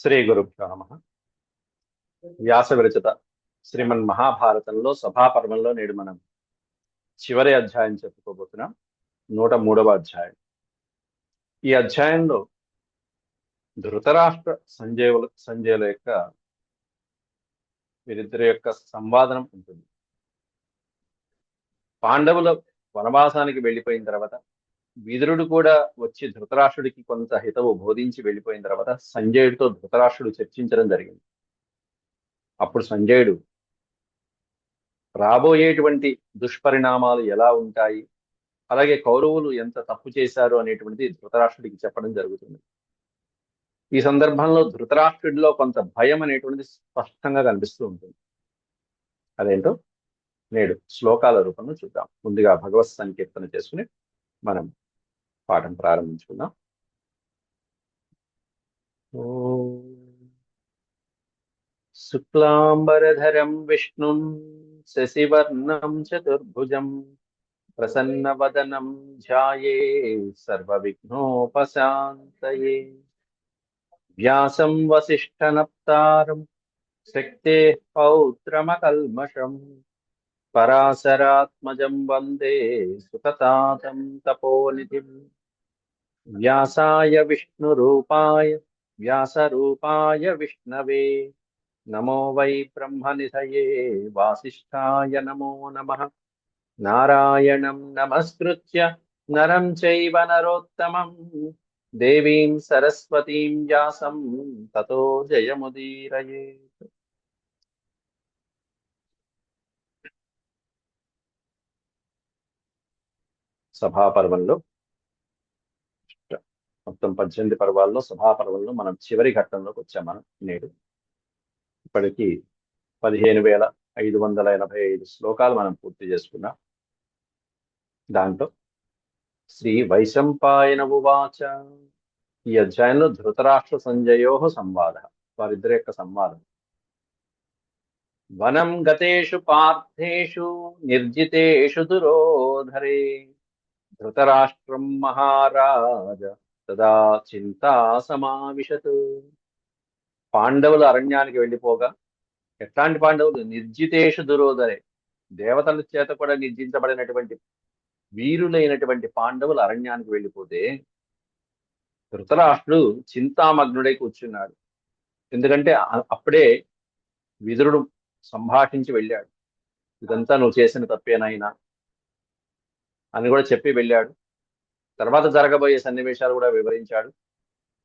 శ్రీ గురుభ్యో నమ. వ్యాస విరచిత శ్రీమన్ మహాభారతంలో సభాపర్వంలో నేడు మనం చివరి అధ్యాయం చెప్పుకోబోతున్నాం. నూట మూడవ అధ్యాయం. ఈ అధ్యాయంలో ధృతరాష్ట్ర సంజయుల సంజయుల యొక్క వీరిద్దరి యొక్క సంవాదనం ఉంటుంది. పాండవుల వనవాసానికి వెళ్ళిపోయిన తర్వాత విదురుడు కూడా వచ్చి ధృతరాష్ట్రుడికి కొంత హితవు బోధించి వెళ్ళిపోయిన తర్వాత సంజయుడితో ధృతరాష్ట్రుడు చర్చించడం జరిగింది. అప్పుడు సంజయుడు రాబోయేటువంటి దుష్పరిణామాలు ఎలా ఉంటాయి? అలాగే కౌరవులు ఎంత తప్పు చేశారు అనేటువంటిది ధృతరాష్ట్రుడికి చెప్పడం జరుగుతుంది. ఈ సందర్భంలో ధృతరాష్ట్రుడిలో కొంత భయం అనేటువంటిది స్పష్టంగా కనిపిస్తూ ఉంటుంది. అదేంటో నేడు శ్లోకాల రూపంలో చూద్దాం. ముందుగా భగవత్ సంకీర్తన చేసుకుని మనం పాఠం ప్రారంభించుకుందాం. శుక్లాంబరధరం విష్ణుం శశివర్ణం చతుర్భుజం ప్రసన్నవదనం ధ్యాయే సర్వవిఘ్నోపశాంతయే. వ్యాసం వసిష్ఠనప్తారం శక్తే పౌత్రమకల్మషం పరాశరాత్మజం వందే సుఖతాతం తపోనిధిం. వ్యాసాయ విష్ణురూపాయ వ్యాసరూపాయ విష్ణవే. నమో వై బ్రహ్మనిధయే వాసిష్ఠాయ నమో నమ. నారాయణం నమస్కృత్య నరం చైవ నరోత్తమం. దేవీం సరస్వతీం వ్యాసం తతో జయముదీరయే సభాపర్వంలో మొత్తం పద్దెనిమిది పర్వాల్లో సభాపర్వంలో మనం చివరి ఘట్టంలోకి వచ్చాం మనం నేడు. ఇప్పటికీ పదిహేను వేల ఐదు వందల ఎనభై ఐదు శ్లోకాలు మనం పూర్తి చేసుకున్నాం. దాంట్లో శ్రీ వైశంపాయన ఉవాచ ఈ అధ్యాయంలో ధృతరాష్ట్ర సంజయో సంవాద వారిద్దరి యొక్క సంవాదం. వనం గతేషు పార్థేషు నిర్జితేషు దురోధరే ధృతరాష్ట్రం మహారాజ తదా చింతా సమావిశత్. పాండవులు అరణ్యానికి వెళ్ళిపోగా ఎట్లాంటి పాండవులు? నిర్జితేషు దురోధరే దేవతల చేత కూడా నిర్జించబడినటువంటి వీరులైనటువంటి పాండవులు అరణ్యానికి వెళ్ళిపోతే ధృతరాష్ట్రుడు చింతామగ్నుడై కూర్చున్నాడు. ఎందుకంటే అప్పుడే విదురుడు సంభాషించి వెళ్ళాడు. ఇదంతా నువ్వు చేసిన తప్పేనైనా అని కూడా చెప్పి వెళ్ళాడు. తర్వాత జరగబోయే సన్నివేశాలు కూడా వివరించాడు.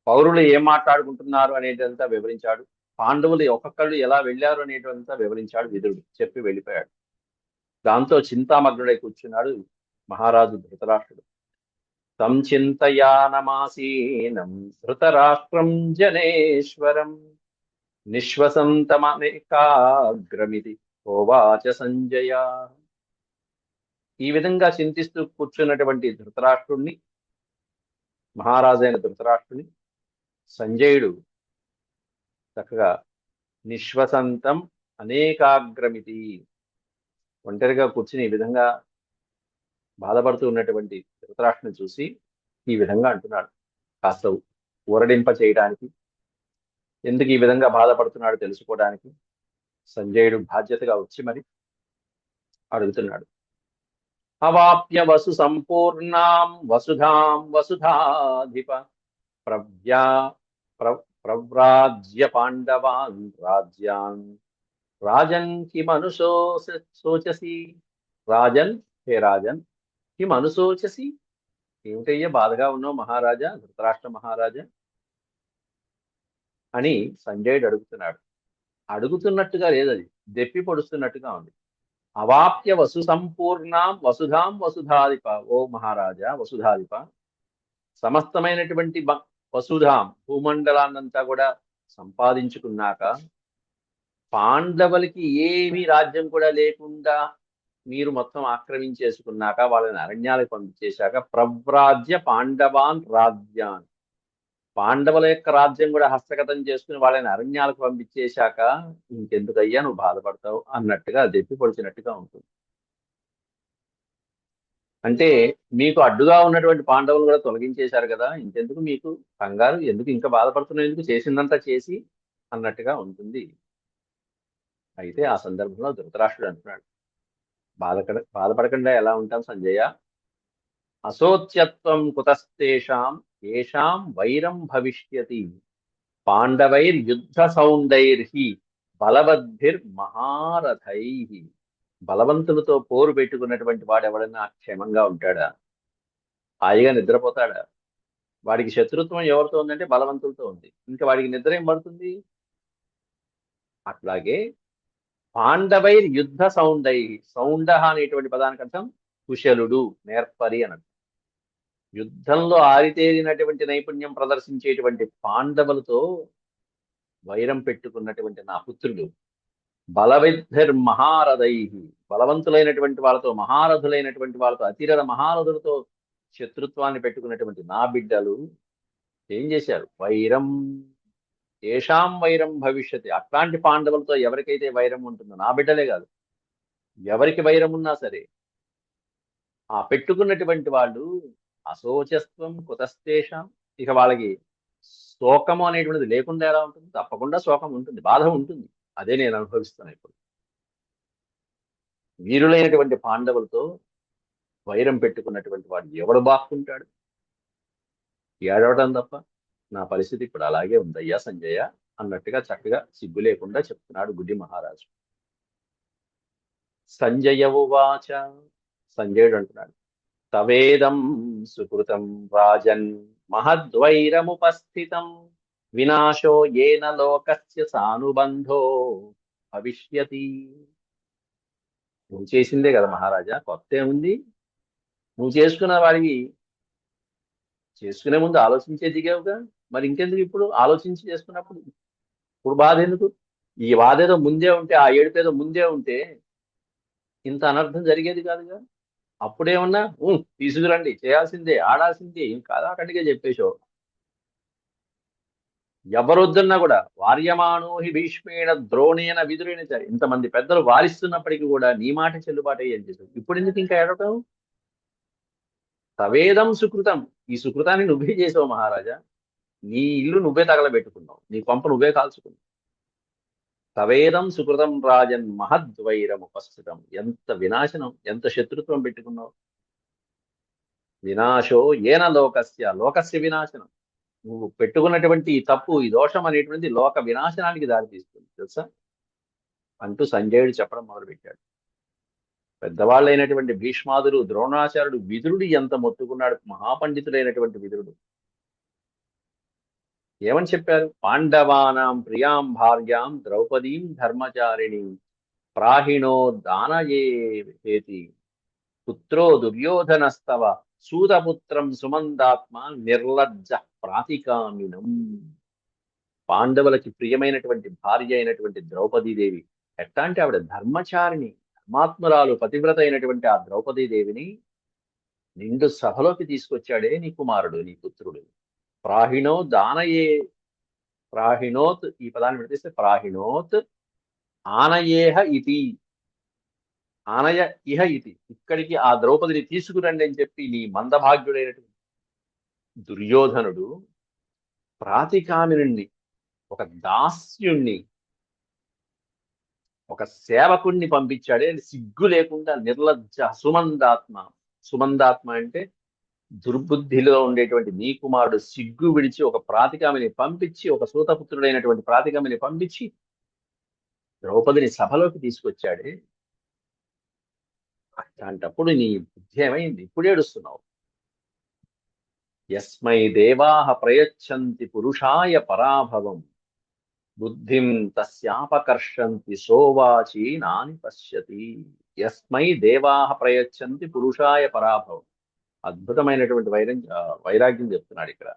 పౌరులు ఏం మాట్లాడుకుంటున్నారు అనేటంతా వివరించాడు. పాండవులు ఒక్కొక్కళ్ళు ఎలా వెళ్ళారు అనేటంతా వివరించాడు విదురుడు. చెప్పి వెళ్ళిపోయాడు. దాంతో చింతామగ్నుడై కూర్చున్నాడు మహారాజు ధృతరాష్ట్రుడు. తం చింతయానమాసీనం ధృతరాష్ట్రం జనేశ్వరం నిశ్వసంతమనేకాగ్రమితి. ఓవాచ సంజయ. ఈ విధంగా చింతిస్తూ కూర్చున్నటువంటి ధృతరాష్ట్రుణ్ణి మహారాజైన ధృతరాష్ట్రుని సంజయుడు చక్కగా నిశ్వసంతం అనేకాగ్రమితి ఒంటరిగా కూర్చుని ఈ విధంగా బాధపడుతూ ఉన్నటువంటి ధృతరాష్ట్రుని చూసి ఈ విధంగా అంటున్నాడు. కాస్త ఊరడింప చేయడానికి ఎందుకు ఈ విధంగా బాధపడుతున్నాడు తెలుసుకోవడానికి సంజయుడు బాధ్యతగా వచ్చి మరి అడుగుతున్నాడు. అవాప్య వసు సంపూర్ణాం వసుధాం వసుధాధిప ప్రవ్యా ప్రవ్రాజ్య పాండవాన్ రాజ్యాన్ రాజన్ కిమనుశో సోచసి రాజన్ హే రాజన్ కిమనుశోచసి ఏమిటయ్యే బాధగా ఉన్నావు మహారాజా ధృతరాష్ట్ర మహారాజా? అని సంజయుడు అడుగుతున్నాడు. అడుగుతున్నట్టుగా లేదది దెప్పి పొడుస్తున్నట్టుగా ఉంది. అవాప్య వసు సంపూర్ణాం వసుధాం వసుధాధిప. ఓ మహారాజా వసుధాధిప. సమస్తమైనటువంటి వసుధాం భూమండలాన్నంతా కూడా సంపాదించుకున్నాక పాండవులకి ఏమి రాజ్యం కూడా లేకుండా మీరు మొత్తం ఆక్రమించేసుకున్నాక వాళ్ళని అరణ్యాలకు పంపించేశాక ప్రవ్రాజ్య పాండవాన్ రాజ్యాన్. పాండవుల యొక్క రాజ్యం కూడా హస్తగతం చేసుకుని వాళ్ళని అరణ్యాలకు పంపించేశాక ఇంకెందుకయ్యా నువ్వు బాధపడతావు అన్నట్టుగా దెప్పి పొడిచినట్టుగా ఉంటుంది. అంటే మీకు అడ్డుగా ఉన్నటువంటి పాండవులు కూడా తొలగించేశారు కదా ఇంకెందుకు మీకు కంగారు? ఎందుకు ఇంకా బాధపడుతున్న ఎందుకు చేసిందంతా చేసి? అన్నట్టుగా ఉంటుంది. అయితే ఆ సందర్భంలో ధృతరాష్ట్రుడు అంటున్నాడు బాధపడ బాధపడకుండా ఎలా ఉంటాం సంజయ? అసోచ్యత్వం కుతస్తేషాం ఏషాం వైరం భవిష్యతి పాండవైర్యుద్ధ సౌందైర్హి బలవద్భిర్ మహారథై బలవంతులతో పోరు పెట్టుకున్నటువంటి వాడు ఎవడన్నా క్షేమంగా ఉంటాడా? హాయిగా నిద్రపోతాడా? వాడికి శత్రుత్వం ఎవరితో ఉందంటే బలవంతులతో ఉంది. ఇంకా వాడికి నిద్ర ఏం పడుతుంది? అట్లాగే పాండవైర్ యుద్ధ సౌండై సౌండ అనేటువంటి పదానికి అర్థం కుశలుడు నేర్పరి అని యుద్ధంలో ఆరితేరినటువంటి నైపుణ్యం ప్రదర్శించేటువంటి పాండవులతో వైరం పెట్టుకున్నటువంటి నా పుత్రుడు. బలవిద్ధర్ మహారథై. బలవంతులైనటువంటి వాళ్ళతో మహారథులైనటువంటి వాళ్ళతో అతిరథ మహారథులతో శత్రుత్వాన్ని పెట్టుకున్నటువంటి నా బిడ్డలు ఏం చేశారు? వైరం ఏషాం వైరం భవిష్యత్. అట్లాంటి పాండవులతో ఎవరికైతే వైరం ఉంటుందో నా బిడ్డలే కాదు. ఎవరికి వైరం ఉన్నా సరే ఆ పెట్టుకున్నటువంటి వాళ్ళు అశోచస్వం కుతస్తేషం. ఇక వాళ్ళకి శోకము అనేటువంటిది లేకుండా ఎలా ఉంటుంది? తప్పకుండా శోకం ఉంటుంది బాధ ఉంటుంది. అదే నేను అనుభవిస్తాను ఇప్పుడు. వీరులైనటువంటి పాండవులతో వైరం పెట్టుకున్నటువంటి వాడు ఎవడు బాక్కుంటాడు? ఏడవడం తప్ప నా పరిస్థితి ఇప్పుడు అలాగే ఉందయ్యా సంజయ అన్నట్టుగా చక్కగా సిగ్గు లేకుండా చెప్తున్నాడు గుడ్డి మహారాజు. సంజయ ఉవాచ సంజయుడు అంటున్నాడు. తవేదం సుకృతం రాజన్ మహద్వైరముపస్థితం. వినాశో ఏన లోకస్య సానుబంధో. భవిష్యతి. నువ్వు చేసిందే కదా మహారాజా కొత్త ఏముంది? నువ్వు చేసుకున్న వాడివి. చేసుకునే ముందు ఆలోచించే దిగావుగా. మరి ఇంకెందుకు ఇప్పుడు ఆలోచించి చేసుకున్నప్పుడు? ఇప్పుడు బాధ ఎందుకు? ఈ బాధ ఏదో ముందే ఉంటే ఆ ఏడుపు ఏదో ముందే ఉంటే ఇంత అనర్థం జరిగేది కాదుగా? అప్పుడేమన్నా తీసుకురండి చేయాల్సిందే ఆడాల్సిందే ఏం కాదా అక్కడికే చెప్పేశావు. ఎవరొద్దన్నా కూడా వార్యమానోహి భీష్మేణ ద్రోణేన విదురైన ఇంతమంది పెద్దలు వారిస్తున్నప్పటికీ కూడా నీ మాట చెల్లుబాటు అయ్యేది చేసావు ఇప్పుడు ఎందుకు ఇంకా ఏడటం తవేదం సుకృతం. ఈ సుకృతాన్ని నువ్వే చేసావు మహారాజా. నీ ఇల్లు నువ్వే తగలబెట్టుకున్నావు. నీ పంప నువ్వే కాల్చుకున్నావు. తవేదం సుకృతం రాజన్ మహద్వైరం ఉపస్థితం. ఎంత వినాశనం ఎంత శత్రుత్వం పెట్టుకున్నావు? వినాశో ఏన లోకస్య లోకస్య వినాశనం. నువ్వు పెట్టుకున్నటువంటి ఈ తప్పు ఈ దోషం అనేటువంటి లోక వినాశనానికి దారితీస్తుంది తెలుసా? అంటూ సంజయుడు చెప్పడం మొదలుపెట్టాడు. పెద్దవాళ్ళైనటువంటి భీష్మాదులు ద్రోణాచార్యుడు విదురుడు ఎంత మొత్తుకున్నాడు మహాపండితుడైనటువంటి విదురుడు. ఏమని చెప్పారు? పాండవానాం ప్రియాం భార్యాం ద్రౌపదీం ధర్మచారిణి. ప్రాహిణో దానయేతి పుత్రో దుర్యోధనస్తవ. సూతపుత్రం సుమందాత్మ నిర్లజ్జ ప్రాతికామినం. పాండవులకి ప్రియమైనటువంటి భార్య అయినటువంటి ద్రౌపదీదేవి. ఎట్లాంటి ఆవిడ ధర్మచారిణి? ధర్మాత్మురాలు పతివ్రత అయినటువంటి ఆ ద్రౌపదీదేవిని నిండు సభలోకి తీసుకొచ్చాడే నీ కుమారుడు నీ పుత్రుడు. ప్రాహిణో దానయే. ప్రాహిణోత్ ఈ పదాన్ని విడతీస్తే ప్రాహిణోత్ ఆనయేహ ఇతి. ఆనయ ఇహ ఇతి. ఇక్కడికి ఆ ద్రౌపదిని తీసుకురండి అని చెప్పి నీ మందభాగ్యుడైనటువంటి దుర్యోధనుడు ప్రాతికామినుణ్ణి ఒక దాస్యుణ్ణి ఒక సేవకుణ్ణి పంపించాడే. సిగ్గు లేకుండా నిర్లజ్జ సుమందాత్మ. సుమందాత్మ అంటే దుర్బుద్ధిలో ఉండేటువంటి నీ కుమారుడు సిగ్గు విడిచి ఒక ప్రాతికామిని పంపించి ఒక సూతపుత్రుడైనటువంటి ప్రాతికామిని పంపించి ద్రౌపదిని సభలోకి తీసుకొచ్చాడే. అట్లాంటప్పుడు నీ బుద్ధి ఏమైంది? ఇప్పుడు ఏడుస్తున్నావు. యస్మై దేవాహ ప్రయచ్చంతి పురుషాయ పరాభవం. బుద్ధిం తస్యాపకర్షంతి సోవాచీ నాని పశ్యతి. యస్మై దేవాహ ప్రయచ్చంతి పురుషాయ పరాభవం. అద్భుతమైనటువంటి వైరం వైరాగ్యం చెప్తున్నాడు ఇక్కడ.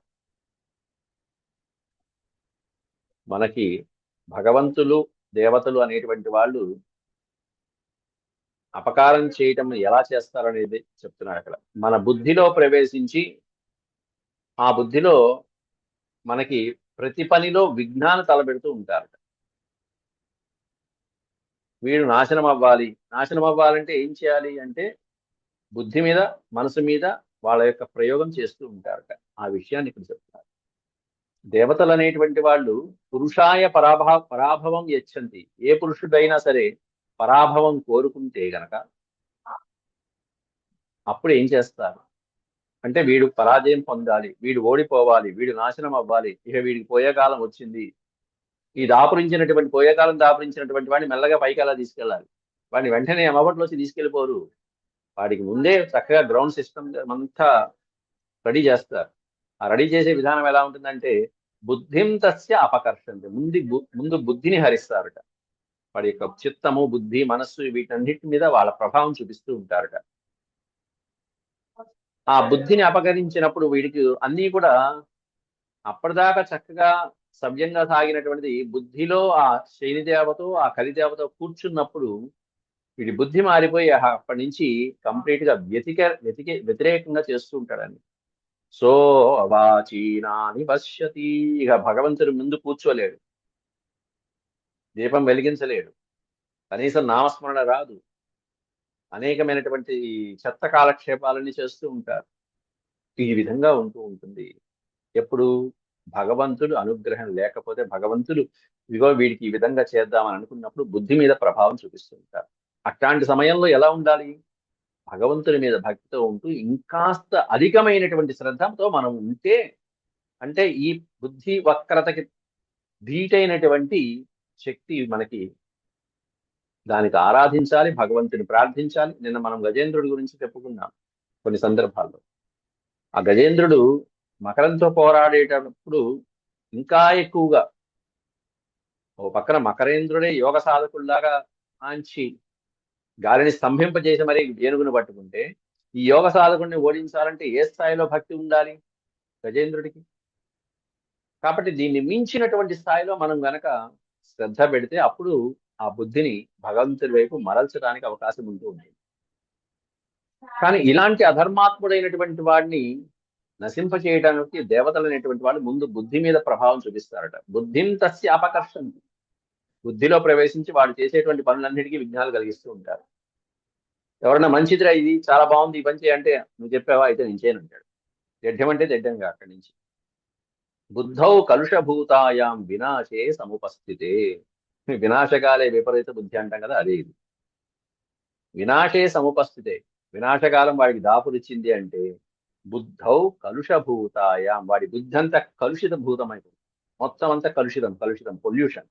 మనకి భగవంతులు దేవతలు అనేటువంటి వాళ్ళు అపకారం చేయటం ఎలా చేస్తారనేది చెప్తున్నాడు అక్కడ. మన బుద్ధిలో ప్రవేశించి ఆ బుద్ధిలో మనకి ప్రతి పనిలో విఘ్నాన్ని తలపెడుతూ ఉంటారట. వీడు నాశనం అవ్వాలి నాశనం అవ్వాలంటే ఏం చేయాలి అంటే బుద్ధి మీద మనసు మీద వాళ్ళ యొక్క ప్రయోగం చేస్తూ ఉంటారట. ఆ విషయాన్ని ఇక్కడ చెప్తున్నారు దేవతలు అనేటువంటి వాళ్ళు పురుషాయ పరాభా పరాభవం యచ్చంతి. ఏ పురుషుడైనా సరే పరాభవం కోరుకుంటే గనక అప్పుడు ఏం చేస్తారు? అంటే వీడు పరాజయం పొందాలి వీడు ఓడిపోవాలి వీడు నాశనం అవ్వాలి ఇక వీడికి పోయే కాలం వచ్చింది. ఈ దాపురించినటువంటి పోయేకాలం దాపురించినటువంటి వాడిని మెల్లగా పైకి అలా తీసుకెళ్ళాలి. వాడిని వెంటనే అమవట్లోకి తీసుకెళ్ళిపోరు. వాడికి ముందే చక్కగా గ్రౌండ్ సిస్టమ్ అంతా రెడీ చేస్తారు. ఆ రెడీ చేసే విధానం ఎలా ఉంటుందంటే బుద్ధిం తస్య అపకర్షంతి. ముందు ముందు బుద్ధిని హరిస్తారట. వాడి యొక్క చిత్తము బుద్ధి మనస్సు వీటన్నిటి మీద వాళ్ళ ప్రభావం చూపిస్తూ ఉంటారట. ఆ బుద్ధిని అపకరించినప్పుడు వీడికి అన్నీ కూడా అప్పటిదాకా చక్కగా సవ్యంగా సాగినటువంటిది బుద్ధిలో ఆ శనిదేవతో ఆ కలిదేవతో కూర్చున్నప్పుడు వీడి బుద్ధి మారిపోయి అప్పటి నుంచి కంప్లీట్గా వ్యతిక వ్యతికే వ్యతిరేకంగా చేస్తూ ఉంటాడని సో అవాచీనాని పశ్యతి. ఇక భగవంతుడి ముందు కూర్చోలేడు. దీపం వెలిగించలేడు. కనీసం నామస్మరణ రాదు. అనేకమైనటువంటి చెత్త కాలక్షేపాలన్నీ చేస్తూ ఉంటారు. ఈ విధంగా ఉంటూ ఉంటుంది. ఎప్పుడు భగవంతుడు అనుగ్రహం లేకపోతే భగవంతుడు ఇదిగో వీడికి ఈ విధంగా చేద్దామని అనుకున్నప్పుడు బుద్ధి మీద ప్రభావం చూపిస్తుంటారు అట్లాంటి సమయంలో ఎలా ఉండాలి? భగవంతుని మీద భక్తితో ఉంటూ ఇంకాస్త అధికమైనటువంటి శ్రద్ధతో మనం ఉంటే అంటే ఈ బుద్ధి వక్రతకి ధీటైనటువంటి శక్తి మనకి దానికి ఆరాధించాలి భగవంతుని ప్రార్థించాలి. నిన్న మనం గజేంద్రుడి గురించి చెప్పుకున్నాం కొన్ని సందర్భాల్లో. ఆ గజేంద్రుడు మకరంతో పోరాడేటప్పుడు ఇంకా ఎక్కువగా ఓ పక్కన మకరేంద్రుడే యోగ సాధకుల్లాగా ఆంచి గాలిని స్తంభింపజేసి మరి ఏనుగును పట్టుకుంటే ఈ యోగ సాధకుడిని ఓడించాలంటే ఏ స్థాయిలో భక్తి ఉండాలి గజేంద్రుడికి? కాబట్టి దీన్ని మించినటువంటి స్థాయిలో మనం గనక శ్రద్ధ పెడితే అప్పుడు ఆ బుద్ధిని భగవంతుడి వైపు మరల్చడానికి అవకాశం ఉంటూ ఉంటుంది. కానీ ఇలాంటి అధర్మాత్ముడైనటువంటి వాడిని నశింపచేయడానికి దేవతలు అనేటువంటి వాళ్ళు ముందు బుద్ధి మీద ప్రభావం చూపిస్తారట. బుద్ధిం తస్య అపకర్షంతి. బుద్ధిలో ప్రవేశించి వాడు చేసేటువంటి పనులన్నిటికీ విఘ్నాలు కలిగిస్తూ ఉంటారు. ఎవరన్నా మంచిదిరా ఇది చాలా బాగుంది ఈ పని చేయంటే నువ్వు చెప్పావా? అయితే నేను చేయను అంటాడు. దెడ్డం అంటే దెడ్డంగా అక్కడి నుంచి. బుద్ధౌ కలుషభూతాయాం వినాశే సముపస్థితే. వినాశకాలే విపరీత బుద్ధి అంటాం కదా అదే ఇది. వినాశే సముపస్థితే. వినాశకాలం వాడికి దాపురిచ్చింది అంటే బుద్ధౌ కలుషభూతాయాం. వాడి బుద్ధి అంతా కలుషిత భూతమైపోతుంది మొత్తం అంతా కలుషితం కలుషితం పొల్యూషన్.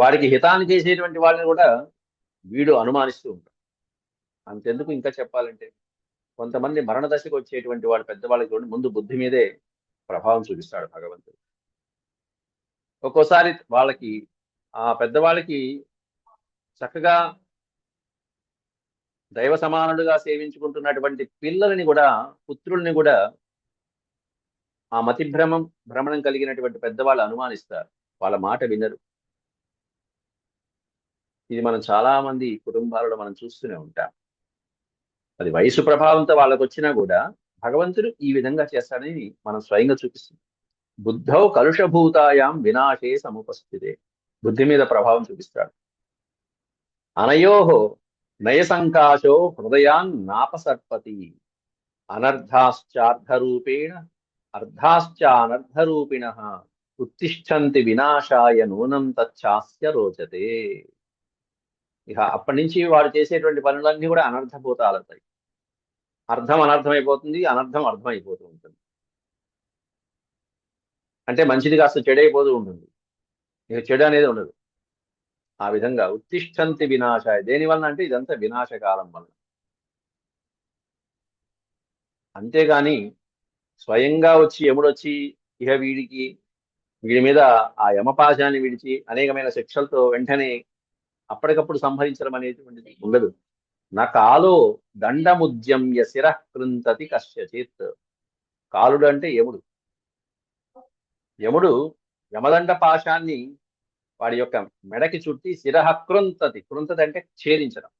వాడికి హితాన్ని చేసేటువంటి వాళ్ళని కూడా వీడు అనుమానిస్తూ ఉంటాడు. అంతెందుకు ఇంకా చెప్పాలంటే కొంతమంది మరణ దశకు వచ్చేటువంటి వాడు పెద్దవాళ్ళకి చూడండి ముందు బుద్ధి మీదే ప్రభావం చూపిస్తాడు భగవంతుడు. ఒక్కోసారి వాళ్ళకి ఆ పెద్దవాళ్ళకి చక్కగా దైవ సమానుడుగా సేవించుకుంటున్నటువంటి పిల్లలని కూడా పుత్రుల్ని కూడా ఆ మతి భ్రమం భ్రమణం కలిగినటువంటి పెద్దవాళ్ళు అనుమానిస్తారు. వాళ్ళ మాట వినరు. ఇది మనం చాలా మంది కుటుంబాలలో మనం చూస్తూనే ఉంటాం. అది వయసు ప్రభావంతో వాళ్ళకు వచ్చినా కూడా భగవంతుడు ఈ విధంగా చేస్తాడని మనం స్వయంగా చూపిస్తుంది. బుద్ధౌ కలుషభూతాయాం వినాశే సముపస్థితే. బుద్ధి మీద ప్రభావం చూపిస్తాడు. అనయోహో నయసంకాశో హృదయాన్ నాపసర్పతి. అనర్ధాశ్చార్ధరూపేణ అర్ధాశ్చానర్ధరూపిణ. ఉత్తిష్టంతి వినాశాయ నూనం తచ్చాస్య రోచతే. ఇక అప్పటి నుంచి వారు చేసేటువంటి పనులన్నీ కూడా అనర్థభూతాలవుతాయి. అర్థం అనర్థమైపోతుంది అనర్థం అర్థమైపోతూ ఉంటుంది. అంటే మంచిది కాస్త చెడైపోతూ ఉంటుంది. ఇక చెడు అనేది ఉండదు. ఆ విధంగా ఉత్తిష్టంతి వినాశాయ దేని వలన అంటే ఇదంతా వినాశకాలం వలన. అంతేగాని స్వయంగా వచ్చి యముడొచ్చి ఇహ వీడికి వీడి మీద ఆ యమపాశాన్ని విడిచి అనేకమైన శిక్షలతో వెంటనే అప్పటికప్పుడు సంహరించడం అనేటువంటిది ఉండదు. నా కాలో దండముద్యమ్య శిర కృంతతి కశ్యచిత్. కాలుడు అంటే యముడు. యముడు యమదండ పాశాన్ని వాడి యొక్క మెడకి చుట్టి శిరహ కృంతతి కృంతతి అంటే ఛేదించడం.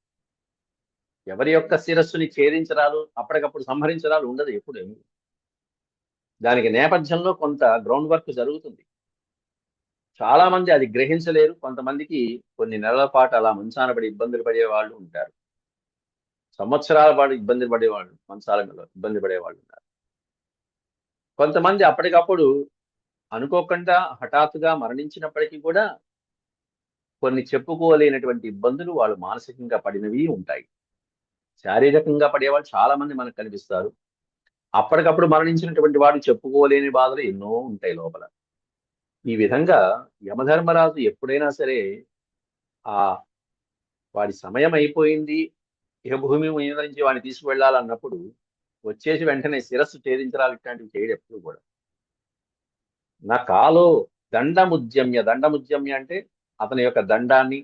ఎవరి యొక్క శిరస్సుని ఛేదించరాలు అప్పటికప్పుడు సంహరించరాలు ఉండదు ఎప్పుడు. దానికి నేపథ్యంలో కొంత గ్రౌండ్ వర్క్ జరుగుతుంది. చాలా మంది అది గ్రహించలేరు. కొంతమందికి కొన్ని నెలల పాటు అలా మంచాన పడి ఇబ్బందులు పడే వాళ్ళు ఉంటారు. సంవత్సరాల పాటు ఇబ్బంది పడేవాళ్ళు మంచాల మీద ఇబ్బంది పడేవాళ్ళు ఉన్నారు కొంతమంది అప్పటికప్పుడు అనుకోకుండా హఠాత్తుగా మరణించినప్పటికీ కూడా కొన్ని చెప్పుకోలేనటువంటి ఇబ్బందులు వాళ్ళు మానసికంగా పడినవి ఉంటాయి. శారీరకంగా పడేవాళ్ళు చాలా మంది మనకు కనిపిస్తారు. అప్పటికప్పుడు మరణించినటువంటి వాడు చెప్పుకోలేని బాధలు ఎన్నో ఉంటాయి లోపల. ఈ విధంగా యమధర్మరాజు ఎప్పుడైనా సరే ఆ వాడి సమయం అయిపోయింది ఏ భూమి మీద నుంచి వాడిని తీసుకువెళ్ళాలన్నప్పుడు వచ్చేసి వెంటనే శిరస్సు ఛేదించరాలు ఇట్లాంటివి చేయడు ఎప్పుడు కూడా. నా కాలో దండముద్యమ్య దండముద్యమ్య అంటే అతని యొక్క దండాన్ని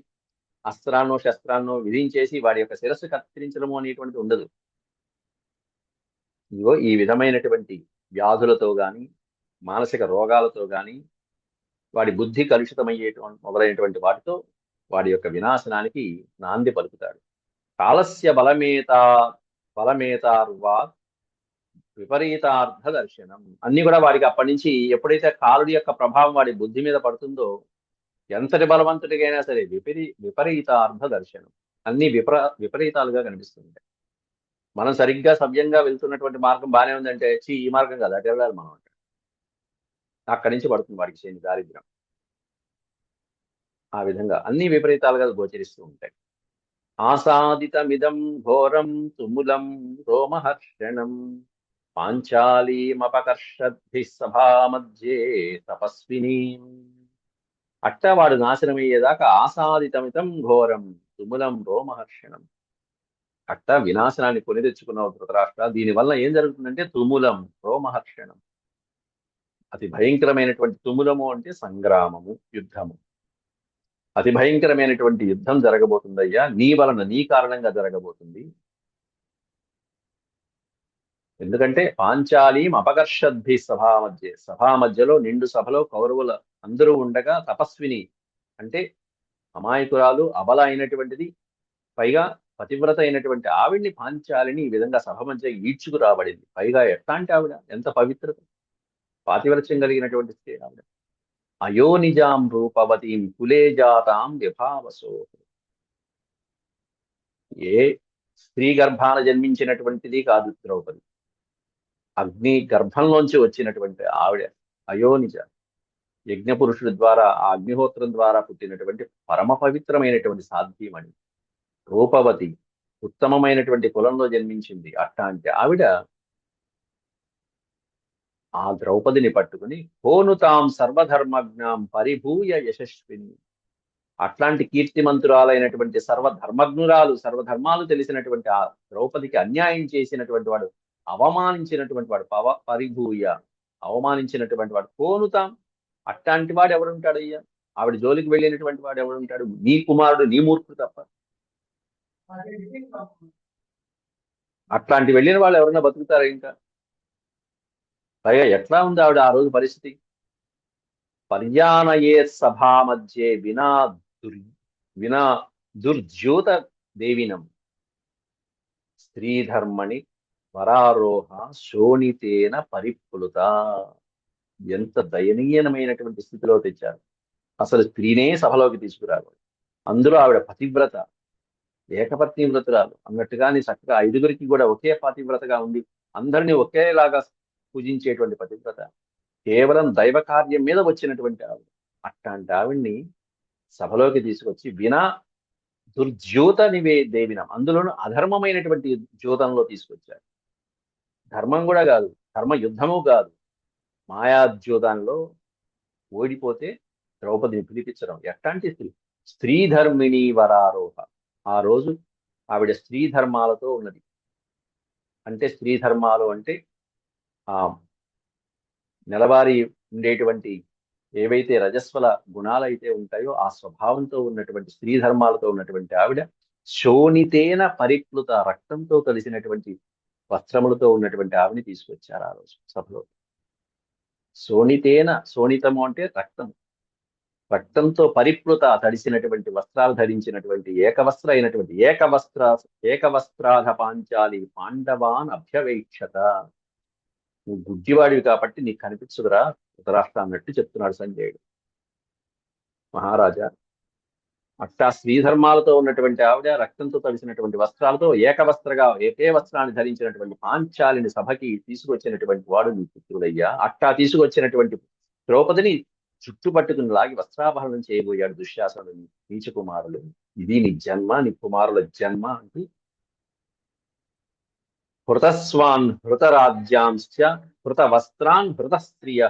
అస్త్రాన్నో శస్త్రాన్నో విధించేసి వాడి యొక్క శిరస్సు కత్తిరించడము అనేటువంటిది ఉండదు. ఇగో ఈ విధమైనటువంటి వ్యాధులతో కానీ మానసిక రోగాలతో కానీ వాడి బుద్ధి కలుషితమయ్యేటువంటి మొదలైనటువంటి వాటితో వాడి యొక్క వినాశనానికి నాంది పలుకుతాడు. కాలస్య బలమేత బలమేతార్వా విపరీతార్థ దర్శనం. అన్ని కూడా వాడికి అప్పటి నుంచి ఎప్పుడైతే కాలుడి యొక్క ప్రభావం వాడి బుద్ధి మీద పడుతుందో ఎంతటి బలవంతుడికైనా సరే విపరీ విపరీతార్థ దర్శనం. అన్ని విపర విపరీతాలుగా కనిపిస్తుంది మనం సరిగ్గా సవ్యంగా వెళ్తున్నటువంటి మార్గం బాగానే ఉందంటే చీ ఈ మార్గం కాదు అటు వెళ్ళాలి మనం అంటే అక్కడి నుంచి పడుతుంది వాడికి చేయని దారిద్ర్యం. ఆ విధంగా అన్ని విపరీతాలుగా గోచరిస్తూ ఉంటాయి. ఆసాదితమిదం ఘోరం తుములం రోమహర్షణం పాంచాలీమపకర్షద్భి సభామధ్యే తపస్విని. అట్టవాడు నాశనమయ్యేదాకా ఆసాదితమితం ఘోరం తుములం రోమహర్షణం. అట్ట వినాశనాన్ని కొని తెచ్చుకున్నావు ధృతరాష్ట్ర దీనివల్ల ఏం జరుగుతుందంటే తుములం రోమహర్షణం. అతి భయంకరమైనటువంటి తుములము అంటే సంగ్రామము యుద్ధము. అతి భయంకరమైనటువంటి యుద్ధం జరగబోతుందయ్యా. నీ వలన నీ కారణంగా జరగబోతుంది. ఎందుకంటే పాంచాలీం అపకర్షద్భి సభా మధ్య సభా మధ్యలో నిండు సభలో కౌరవుల అందరూ ఉండగా తపస్విని అంటే అమాయకురాలు అబల అయినటువంటిది పైగా పతివ్రత అయినటువంటి ఆవిడ్ని పాంచాలిని ఈ విధంగా సభ మధ్య ఈడ్చుకు రాబడింది పైగా ఎట్లాంటి ఆవిడ? ఎంత పవిత్రత. పాతివ్రత్యం కలిగినటువంటి స్త్రీ ఆవిడ. అయోనిజాం రూపవతీం కులే జాతాం విభావసో ఏ స్త్రీ గర్భాన జన్మించినటువంటిది కాదు ద్రౌపది. అగ్ని గర్భంలోంచి వచ్చినటువంటి ఆవిడ అయోనిజ. యజ్ఞపురుషుడి ద్వారా ఆ అగ్నిహోత్రం ద్వారా పుట్టినటువంటి పరమ పవిత్రమైనటువంటి సాధ్యమణి రూపవతి ఉత్తమమైనటువంటి కులంలో జన్మించింది. అట్లాంటి ఆవిడ ఆ ద్రౌపదిని పట్టుకుని కోనుతాం సర్వధర్మజ్ఞాం పరిభూయ యశస్విని. అట్లాంటి కీర్తిమంతురాలైనటువంటి సర్వధర్మజ్ఞురాలు సర్వధర్మాలు తెలిసినటువంటి ఆ ద్రౌపదికి అన్యాయం చేసినటువంటి వాడు అవమానించినటువంటి వాడు పవ పరిభూయ అవమానించినటువంటి వాడు కోనుతాం అట్లాంటి వాడు ఎవడుంటాడు అయ్యా ఆవిడ జోలికి వెళ్ళినటువంటి వాడు ఎవడుంటాడు? నీ కుమారుడు నీ మూర్ఖుడు తప్ప. అట్లాంటి వెళ్ళిన వాళ్ళు ఎవరన్నా బతుకుతారా ఇంకా? పైగా ఎట్లా ఉంది ఆవిడ ఆ రోజు పరిస్థితి? పర్యానయే సభా మధ్య వినా దుర్ వినా దుర్జ్యోత దేవినం. స్త్రీధర్మణి వరారోహ శోణితేన పరిప్లుత. ఎంత దయనీయమైనటువంటి స్థితిలో తెచ్చారు. అసలు స్త్రీనే సభలోకి తీసుకురావాలి. అందులో ఆవిడ పతివ్రత. ఏకపత్ని వ్రతురాలు అన్నట్టుగాని చక్కగా ఐదుగురికి కూడా ఒకే పతివ్రతగా ఉంది అందరినీ ఒకేలాగా పూజించేటువంటి పతివ్రత. కేవలం దైవ కార్యం మీద వచ్చినటువంటి ఆవిడ. అట్లాంటి ఆవిడ్ని సభలోకి తీసుకొచ్చి వినా దుర్జ్యోత నివే దేవినం. అందులోనూ అధర్మమైనటువంటి జ్యోతంలో తీసుకొచ్చారు. ధర్మం కూడా కాదు ధర్మ యుద్ధము కాదు. మాయాద్యోతంలో ఓడిపోతే ద్రౌపదిని పిలిపించడం. ఎట్లాంటి స్త్రీ? స్త్రీ ధర్మిణి వరారోహ. ఆ రోజు ఆవిడ స్త్రీ ధర్మాలతో ఉన్నది. అంటే స్త్రీ ధర్మాలు అంటే నెలవారి ఉండేటువంటి ఏవైతే రజస్వల గుణాలు అయితే ఉంటాయో ఆ స్వభావంతో ఉన్నటువంటి స్త్రీ ధర్మాలతో ఉన్నటువంటి ఆవిడ శోణితేన పరిప్లుత రక్తంతో కలిసినటువంటి వస్త్రములతో ఉన్నటువంటి ఆవిని తీసుకొచ్చారు ఆ రోజు సభలో. శోణితేన శోణితము అంటే రక్తం రక్తంతో పరిప్లుత తడిసినటువంటి వస్త్రాలు ధరించినటువంటి ఏకవస్త్ర అయినటువంటి ఏకవస్త్ర ఏకవస్త్రాధ పాంచాలి పాండవాన్ అభ్యవేక్షత. నువ్వు గుడ్డివాడివి కాబట్టి నీకు కనిపించదురా ధృతరాష్ట్ర అన్నట్టు చెప్తున్నాడు సంజయుడు. మహారాజా అట్టా శ్రీధర్మాలతో ఉన్నటువంటి ఆవిడ రక్తంతో తడిసినటువంటి వస్త్రాలతో ఏకవస్త్రగా ఏకే వస్త్రాన్ని ధరించినటువంటి పాంచాలిని సభకి తీసుకొచ్చినటువంటి వాడు నీ పుత్రుడయ్యా. అట్టా తీసుకొచ్చినటువంటి ద్రౌపదిని చుట్టుపట్టుకుని లాగి వస్త్రాభరణం చేయబోయాడు దుశ్శాసనుడు నీచకుమారులు. ఇది నీ జన్మ నీ కుమారుల జన్మ అంటూ హృతస్వాన్ హృతరాజ్యాంశ హృత వస్త్రాన్ హృత స్త్రియ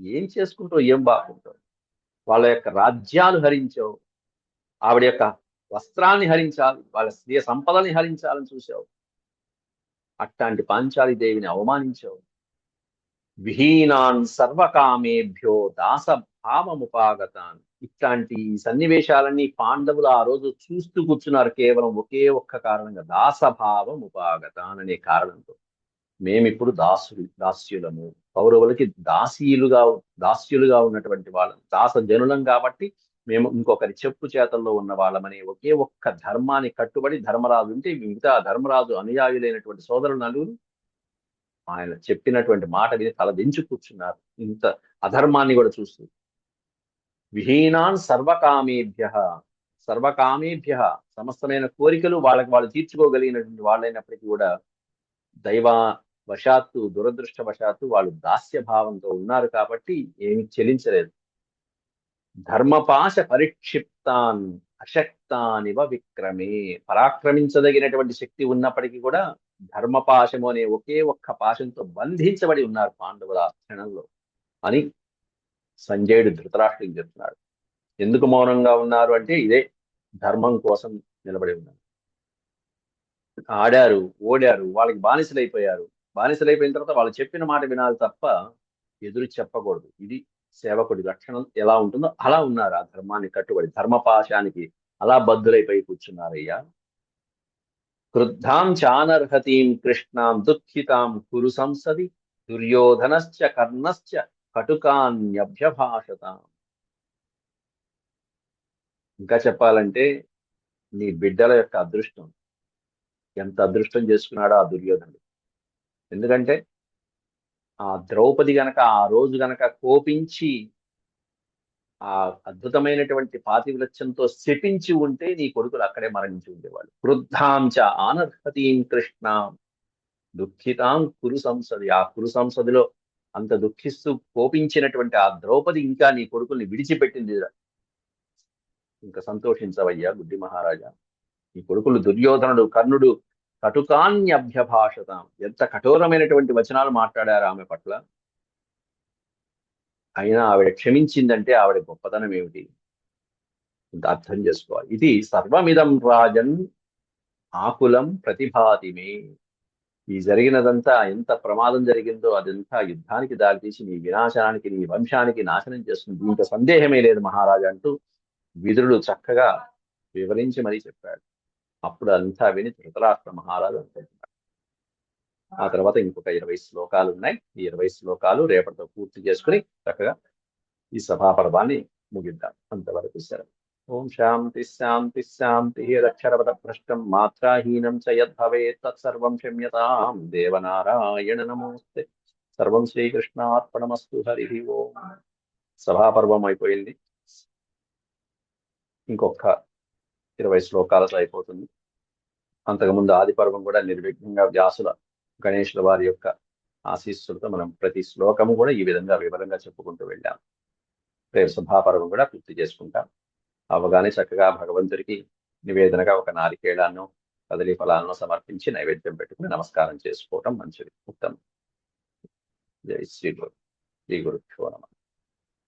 ఏం చేసుకుంటావు? ఏం బాగుంటావు? వాళ్ళ యొక్క రాజ్యాలు హరించావు. ఆవిడ యొక్క వస్త్రాన్ని హరించాలి వాళ్ళ స్త్రీయ సంపదని హరించాలని చూసావు అట్లాంటి పాంచాలి దేవిని అవమానించావు. విహీనాన్ సర్వకామేభ్యో దాసభావముపాగతాన్ ఇట్లాంటి సన్నివేశాలన్నీ పాండవులు ఆ రోజు చూస్తూ కూర్చున్నారు కేవలం ఒకే ఒక్క కారణంగా. దాసభావం ఉపాగతాన్ అనే కారణంతో. మేమిప్పుడు దాసులు దాస్యులము. కౌరవులకి దాసీలుగా దాస్యులుగా ఉన్నటువంటి వాళ్ళం. దాస జనులం కాబట్టి మేము ఇంకొకరి చెప్పు చేతల్లో ఉన్న వాళ్ళమనే ఒకే ఒక్క ధర్మాన్ని కట్టుబడి ధర్మరాజు ఉంటే మిగతా ధర్మరాజు అనుయాయులైనటువంటి సోదరులు నలుగురు ఆయన చెప్పినటువంటి మాట విని తలదించి కూర్చున్నారు. ఇంత అధర్మాన్ని కూడా చూస్తూ. విహీనాన్ సర్వకామేభ్య. సర్వకామేభ్య. సమస్తమైన కోరికలు వాళ్ళకి వాళ్ళు తీర్చుకోగలిగినటువంటి వాళ్ళైనప్పటికీ కూడా దైవ వశాత్తు దురదృష్టవశాత్తు వాళ్ళు దాస్య భావంతో ఉన్నారు కాబట్టి ఏమి చెలించలేదు. ధర్మపాశ పరిక్షిప్తాన్ అశక్తానివ విక్రమే. పరాక్రమించదగినటువంటి శక్తి ఉన్నప్పటికీ కూడా ధర్మపాశము అనే ఒకే ఒక్క పాశంతో బంధించబడి ఉన్నారు పాండవుల క్షణంలో. అని సంజయుడు ధృతరాష్ట్రుడికి చెప్తున్నాడు. ఎందుకు మౌనంగా ఉన్నారు అంటే ఇదే ధర్మం కోసం నిలబడి ఉన్నారు ఆడారు ఓడారు వాళ్ళకి బానిసలైపోయారు. బానిసలైపోయిన తర్వాత వాళ్ళు చెప్పిన మాట వినాలి తప్ప ఎదురు చెప్పకూడదు. ఇది సేవకుడి లక్షణం ఎలా ఉంటుందో అలా ఉన్నారు. ఆ ధర్మాన్ని కట్టుబడి ధర్మపాశానికి అలా బద్దులైపోయి కూర్చున్నారయ్యా. క్రుద్ధాం చానర్హతీం కృష్ణాం దుఃఖితాం కురు సంసది దుర్యోధనశ్చ కర్ణశ్చ కటుకాన్యభ్యభాషత. ఇంకా చెప్పాలంటే నీ బిడ్డల యొక్క అదృష్టం. ఎంత అదృష్టం చేసుకున్నాడో ఆ దుర్యోధనుడు. ఎందుకంటే ఆ ద్రౌపది గనక ఆ రోజు గనక కోపించి ఆ అద్భుతమైనటువంటి పాతివృత్యంతో శపించి ఉంటే నీ కొడుకులు అక్కడే మరణించి ఉండేవాళ్ళు. క్రుద్ధాంచ ఆనర్హతీం కృష్ణ. దుఃఖితాం కురు సంసది. ఆ కురు సంసదిలో అంత దుఃఖిస్తూ కోపించినటువంటి ఆ ద్రౌపది ఇంకా నీ కొడుకుల్ని విడిచిపెట్టింది ఇంకా సంతోషించవయ్యా గుడ్డి మహారాజా. ఈ కొడుకులు దుర్యోధనుడు కర్ణుడు కటుకాన్యభ్యభాషత. ఎంత కఠోరమైనటువంటి వచనాలు మాట్లాడారు ఆమె పట్ల. అయినా ఆవిడ క్షమించిందంటే ఆవిడ గొప్పతనం ఏమిటి? ఇంత అర్థం చేసుకోవాలి. ఇది సర్వమిదం రాజన్ ఆకులం ప్రతిభాతిమే ఈ జరిగినదంతా ఎంత ప్రమాదం జరిగిందో అదంతా యుద్ధానికి దారితీసి నీ వినాశనానికి నీ వంశానికి నాశనం చేస్తుంది. దీంట్లో సందేహమే లేదు మహారాజా అంటూ విదురుడు చక్కగా వివరించి మరీ చెప్పాడు. అప్పుడు అంతా విని ధృతరాష్ట్ర మహారాజు అనుకుంటున్నాడు. ఆ తర్వాత ఇంకొక ఇరవై శ్లోకాలు ఉన్నాయి. ఈ ఇరవై శ్లోకాలు రేపటితో పూర్తి చేసుకుని చక్కగా ఈ సభాపర్వాన్ని ముగిద్దాం. అంతవరకు సరే ఓం శాంతి శాంతి శాంతి రక్షరవత భ్రష్టం మాత్రాహీనం చ యద్భవేత్ తత్సర్వం క్షమ్యతాం. దేవనారాయణ నమోస్తే. సర్వం శ్రీకృష్ణార్పణమస్తు హరి ఓం. సభాపర్వం అయిపోయింది. ఇంకొక ఇరవై శ్లోకాలతో అయిపోతుంది. అంతకుముందు ఆది పర్వం కూడా నిర్విఘ్నంగా వ్యాసుల గణేశుల వారి యొక్క ఆశీస్సులతో మనం ప్రతి శ్లోకము కూడా ఈ విధంగా వివరంగా చెప్పుకుంటూ వెళ్ళాం. రేపు సభాపర్వం కూడా పూర్తి చేసుకుంటాం. అవగానే చక్కగా భగవంతుడికి నివేదనగా ఒక నారికేళాన్ని కదలి ఫలాలను సమర్పించి నైవేద్యం పెట్టుకుని నమస్కారం చేసుకోవటం మంచిది. ఉత్తమం. జై శ్రీ గురు. శ్రీ గురు నమ.